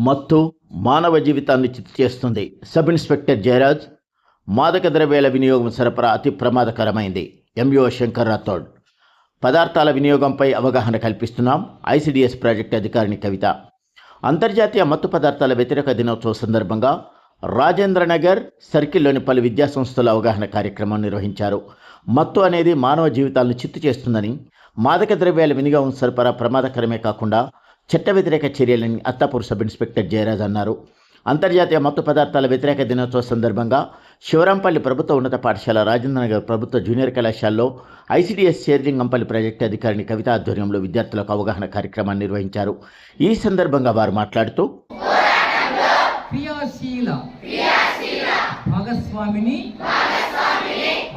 మత్తు మానవ జీవితాన్ని చిత్తు చేస్తుంది. సబ్ ఇన్స్పెక్టర్ జయరాజ్ మాదక ద్రవ్యాల వినియోగం సరఫరా అతి ప్రమాదకరమైంది. ఎంయో శంకర్ రాథోడ్. పదార్థాల వినియోగంపై అవగాహన కల్పిస్తున్నాం. ఐసిడిఎస్ ప్రాజెక్టు అధికారిని కవిత. అంతర్జాతీయ మత్తు పదార్థాల వ్యతిరేక దినోత్సవం సందర్భంగా రాజేంద్ర నగర్ సర్కిల్లోని పలు విద్యాసంస్థల అవగాహన కార్యక్రమం నిర్వహించారు. మత్తు అనేది మానవ జీవితాలను చిత్తు చేస్తుందని మాదక ద్రవ్యాల వినియోగం సరఫరా ప్రమాదకరమే కాకుండా చట్ట వ్యతిరేక చర్యలని అత్తాపూర్ సబ్ ఇన్స్పెక్టర్ జయరాజ్ అన్నారు. అంతర్జాతీయ మత్తు పదార్థాల వ్యతిరేక దినోత్సవ సందర్భంగా శివరాంపల్లి ప్రభుత్వ ఉన్నత పాఠశాల రాజేంద్రనగర్ ప్రభుత్వ జూనియర్ కళాశాలలో ఐసిడిఎస్ చేర్లింగంపల్లి ప్రాజెక్టు అధికారిని కవిత ఆధ్వర్యంలో విద్యార్థులకు అవగాహన కార్యక్రమాన్ని నిర్వహించారు. ఈ సందర్భంగా వారు మాట్లాడుతూ భాగస్వామిని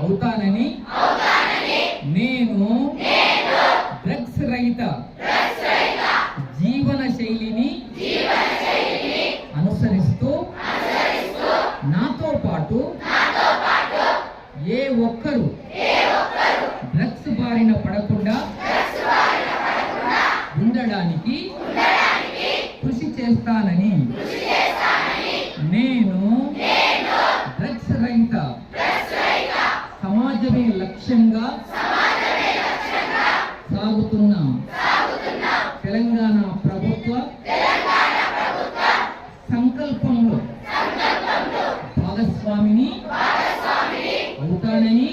అవుతానని నేను డ్రగ్స్ రహిత అనుసరిస్తూ నాతో పాటు ఏ ఒక్కరు డ్రగ్స్ బారిన పడకుండా ఉండడానికి కృషి చేస్తానని నేను డ్రగ్స్ రహిత సమాజమే లక్ష్యంగా సాగుతున్న భాగస్వామిని అవుతానని